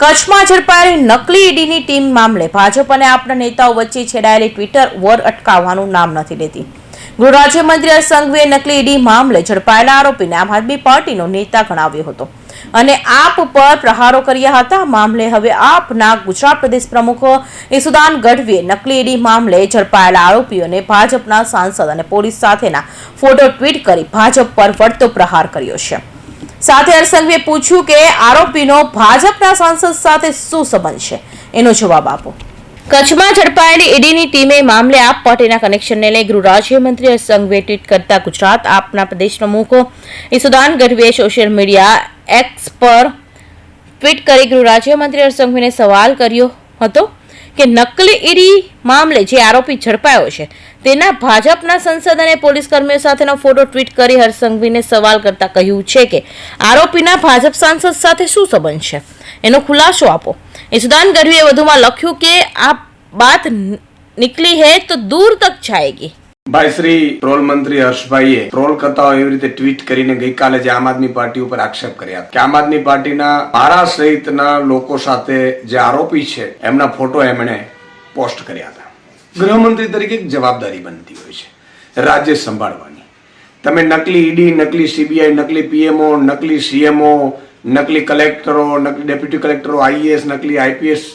કચ્છમાં ઝડપાયેલી નકલી ઈડીની ટીમ મામલે ભાજપ અને આપના નેતાઓ વચ્ચે છેડાયેલી ટ્વિટર વોર અટકાવવાનું નામ નથી લેતી. ગૃહ રાજ્યમંત્રી સંઘવીએ નકલી ઈડી મામલે ઝડપાયેલા આરોપીને આમ આદમી પાર્ટીનો નેતા ગણાવ્યો હતો. અને આપ પર પ્રહારો કર્યા હતા. મામલે હવે આપના ગુજરાત પ્રદેશ પ્રમુખ ઈસુદાન ગઢવીએ નકલી ઈડી મામલે ઝડપાયેલા આરોપીઓને ભાજપના સાંસદ અને પોલીસ સાથેના ફોટો ટ્વીટ કરી ભાજપ પર વળતો પ્રહાર કર્યો છે. સાથે હર્ષસંઘવીએ પૂછ્યું કે આરોપીનો ભાજપના સાંસદ સાથે શું સંબંધ છે? એનો જવાબ આપો. કચ્છમાં ઝડપાયેલી ઈડીની ટીમે મામલે આપ પાર્ટીના કનેક્શનને લઈ ગૃહ રાજ્યમંત્રી હર્ષસંઘવીએ ટ્વીટ કરતા ગુજરાત આપના પ્રદેશ પ્રમુખ ઈસુદાન ગઢવીએ સોશિયલ મીડિયા એક્સ પર ટ્વીટ કરી ગૃહ રાજ્યમંત્રી હર્ષસંઘવીને સવાલ કર્યો હતો. કે નકલી ઈડી મામલે જે આરોપી ઝડપાયો છે, તેના ભાજપના સંસદ અને પોલીસ કર્મીઓ સાથેનો ફોટો ટ્વીટ કરી હર્ષસંઘવીને સવાલ કરતા કહ્યું છે કે, આરોપીના ભાજપ સાંસદ સાથે શું સંબંધ છે? એનો ખુલાસો આપો. ઈશુદાન ગઢવીએ વધુમાં લખ્યું કે, આ બાત નીકળી હે તો દૂર તક જાએગી ભાઈ, શ્રી ટ્રોલ મંત્રી હર્ષભાઈએ ટ્રોલ કરતા હોય એવી રીતે ટ્વીટ કરીને ગઈકાલે જે આમ આદમી પાર્ટી ઉપર આક્ષેપ કર્યા કે આમ આદમી પાર્ટીના મારા સહિતના લોકો સાથે જે આરોપી છે, એમના ફોટો એમણે પોસ્ટ કર્યા હતા. ગૃહમંત્રી તરીકે એક જવાબદારી બનતી હોય છે, રાજ્ય સંભાળવાની. તમે નકલી ઈડી, નકલી સીબીઆઈ, નકલી પીએમઓ, નકલી સીએમઓ, નકલી કલેક્ટરો, નકલી ડેપ્યુટી કલેક્ટરો આઈએએસ નકલી આઈપીએસ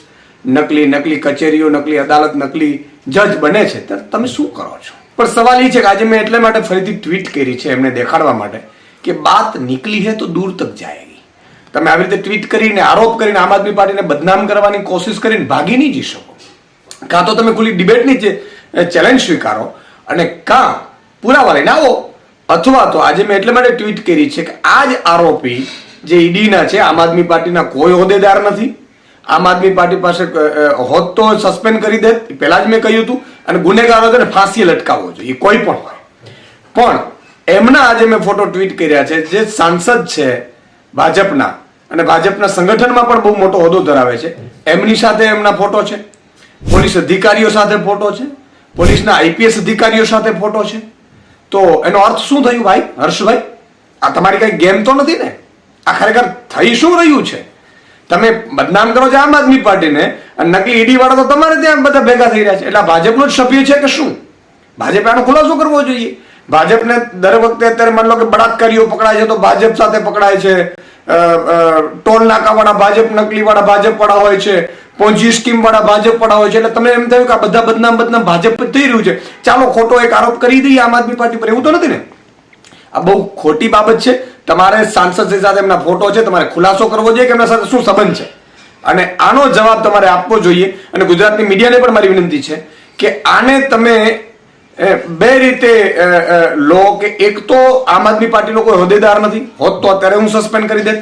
નકલી નકલી કચેરીઓ, નકલી અદાલત, નકલી જજ બને છે તમે શું કરો છો? પણ સવાલ એ છે કે આજે મેં એટલે માટે ફરીથી ટ્વીટ કરી છે એમને દેખાડવા માટે કે બાત નીકળી હે તો દૂર તક જાયેગી. તમે આવી રીતે ટ્વીટ કરીને, આરોપ કરીને, આમ આદમી પાર્ટીને બદનામ કરવાની કોશિશ કરીને ભાગી નહીં જઈ શકો. કાં તો તમે ખુલ્લી ડિબેટની જે ચેલેન્જ સ્વીકારો અને કાં પુરાવા લઈને આવો. અથવા તો આજે મેં એટલે માટે ટ્વીટ કરી છે કે આ જ આરોપી જે ઈડીના છે, આમ આદમી પાર્ટીના કોઈ હોદ્દેદાર નથી. આમ આદમી પાર્ટી પાસે હોત તો સસ્પેન્ડ કરી દે. પહેલા જ મેં કહ્યું હતું. અને ગુનેગારો છે ને ફાંસીએ લટકાવવો જોઈએ કોઈ પણ હોય. પણ એમના આજે મેં ફોટો ટ્વીટ કર્યા છે, જે સાંસદ છે ભાજપના, અને ભાજપના સંગઠનમાં પણ બહુ મોટો હોદ્દો ધરાવે છે. એમની સાથે એમના ફોટો છે, પોલીસ અધિકારીઓ સાથે ફોટો છે, પોલીસના આઈપીએસ અધિકારીઓ સાથે ફોટો છે. તો એનો અર્થ શું થયું ભાઈ, હર્ષભાઈ? આ તમારી કઈ ગેમ તો નથી ને? આ ખરેખર થઈ શું રહ્યું છે? તમે બદનામ કરો છો આમ આદમી પાર્ટીને અને નકલી ઈડી વાળા તો તમારે ત્યાં બધા ભેગા થઈ રહ્યા છે. એટલે ભાજપનું જ સભ્ય છે કે શું? ભાજપે આનો ખુલાસો કરવો જોઈએ. ભાજપને દર વખતે અત્યારે માની લો કે બળાત્કારીઓ પકડાય છે તો ભાજપ સાથે પકડાય છે. ટોલ નાકાવાળા ભાજપ નકલી વાળા ભાજપ વાળા હોય છે. પોંજી સ્કીમ વાળા ભાજપ વાળા હોય છે. એટલે તમને એમ થયું કે આ બધા બદનામ બદનામ ભાજપ થઈ રહ્યું છે. ચાલો ખોટો એક આરોપ કરી દઈએ આમ આદમી પાર્ટી પર. એવું તો નથી ને? આ બહુ ખોટી બાબત છે. તમારે સાંસદ સાથે એમના ફોટો છે, તમારે ખુલાસો કરવો જોઈએ કે એમના સાથે શું સંબંધ છે? અને આનો જવાબ તમારે આપવો જોઈએ. અને ગુજરાતની મીડિયાને પણ મારી વિનંતી છે કે આને તમે બે રીતે લો કે એક તો આમ આદમી પાર્ટીનો કોઈ હોદ્દેદાર નથી, હોત તો અત્યારે હું સસ્પેન્ડ કરી દેત.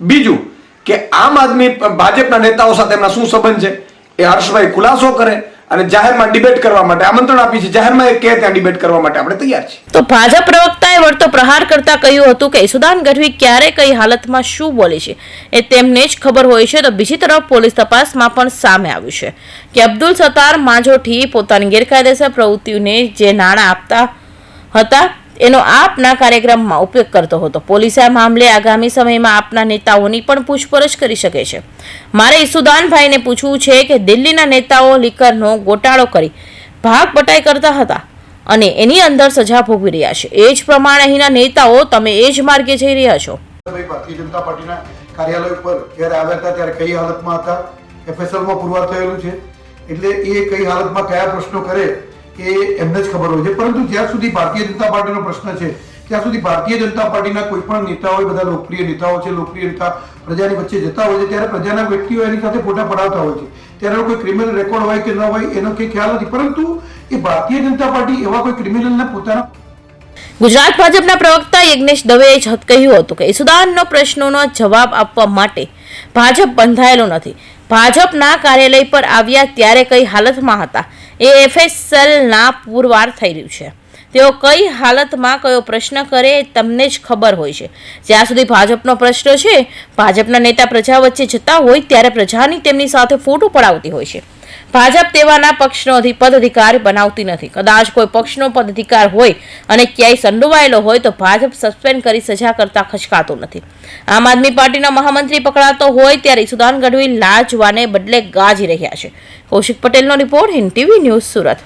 બીજું કે આમ આદમી, ભાજપના નેતાઓ સાથે એમના શું સંબંધ છે? એ હર્ષભાઈ ખુલાસો કરે અને જાહેરમાં ડિબેટ કરવા માટે આમંત્રણ આપી છે જાહેરમાં એ કહે ત્યાં ડિબેટ કરવા માટે આપણે તૈયાર છીએ. તો ભાજપ પ્રવક્તાએ વળતો પ્રહાર કરતા કહ્યું હતું કે ઈસુદાન ગઢવી ક્યારે કઈ હાલતમાં શું બોલે છે એ તેમને જ ખબર હોય છે. તો બીજી તરફ પોલીસ તપાસમાં પણ સામે આવ્યું છે કે અબ્દુલ સત્તાર માંજોઠી પોતાની ગેરકાયદેસર પ્રવૃત્તિઓને જે નાણાં આપતા હતા એનો આપના કાર્યક્રમમાં ઉપયોગ કરતો હતો. પોલીસે આ મામલે આગામી સમયમાં આપના નેતાઓની પણ પૂછપરછ કરી શકે છે. મારે ઈસુદાનભાઈને પૂછવું છે કે દિલ્હીના નેતાઓ લીકરનો ગોટાળો કરી ભાગ પટાઈ કરતા હતા અને એની અંદર સજા ભોગવી રહ્યા છે. એ જ પ્રમાણે અહીંના નેતાઓ તમે એ જ માર્ગે જઈ રહ્યા છો. ભારતીય જનતા પાર્ટીના કાર્યાલય ઉપર જ્યારે આવ્યા હતા ત્યારે કઈ હાલતમાં હતા? એફએસએલમાં પુરવાર થયેલું છે? એટલે એ કઈ હાલતમાં કયા પ્રશ્નો કરે? એ એમને જ ખબર હોય છે. પરંતુ જ્યાં સુધી ભારતીય જનતા પાર્ટીનો પ્રશ્ન છે, ત્યાં સુધી ભારતીય જનતા પાર્ટીના કોઈ પણ નેતાઓ બધા લોકપ્રિય નેતાઓ છે, લોકપ્રિય નેતા પ્રજાની વચ્ચે જતા હોય છે, ત્યારે પ્રજાના વ્યક્તિઓ એની સાથે ફોટા પડાવતા હોય છે. ત્યારે કોઈ ક્રિમિનલ રેકોર્ડ હોય કે ન હોય, એનો કંઈ ખ્યાલ નથી. પરંતુ એ ભારતીય જનતા પાર્ટી એવા કોઈ ક્રિમિનલને પોતાના ગુજરાત ભાજપના પ્રવક્તા યજ્ઞેશ દવેએ જ કહ્યું હતું કે, ઈસુદાનનો પ્રશ્નોનો જવાબ આપવા માટે ભાજપ બંધાયેલો નથી. ભાજપના કાર્યાલય પર આવ્યા ત્યારે કઈ હાલતમાં હતા? એ એફએસએલના પુરવાર થઈ રહ્યું છે. તેઓ કઈ હાલતમાં કયો પ્રશ્ન કરે તમને જ ખબર હોય છે. જ્યાં સુધી ભાજપનો પ્રશ્ન છે, ભાજપના નેતા પ્રજા વચ્ચે જતા હોય, ત્યારે પ્રજાની તેમની સાથે ફોટો પડાવતી હોય છે. ભાજપ તેવાના પક્ષનો પદાધિકારી બનાવતી નથી. કદાચ કોઈ પક્ષનો પદાધિકાર હોય અને ક્યાંય સંડોવાયેલો હોય તો ભાજપ સસ્પેન્ડ કરી સજા કરતા ખચકાતો નથી. આમ આદમી પાર્ટીના મહામંત્રી પકડાતો હોય ત્યારે સુદાન ગઢવી લાજવાને બદલે ગાજી રહ્યા છે. કૌશિક પટેલનો report Hind TV news Surat.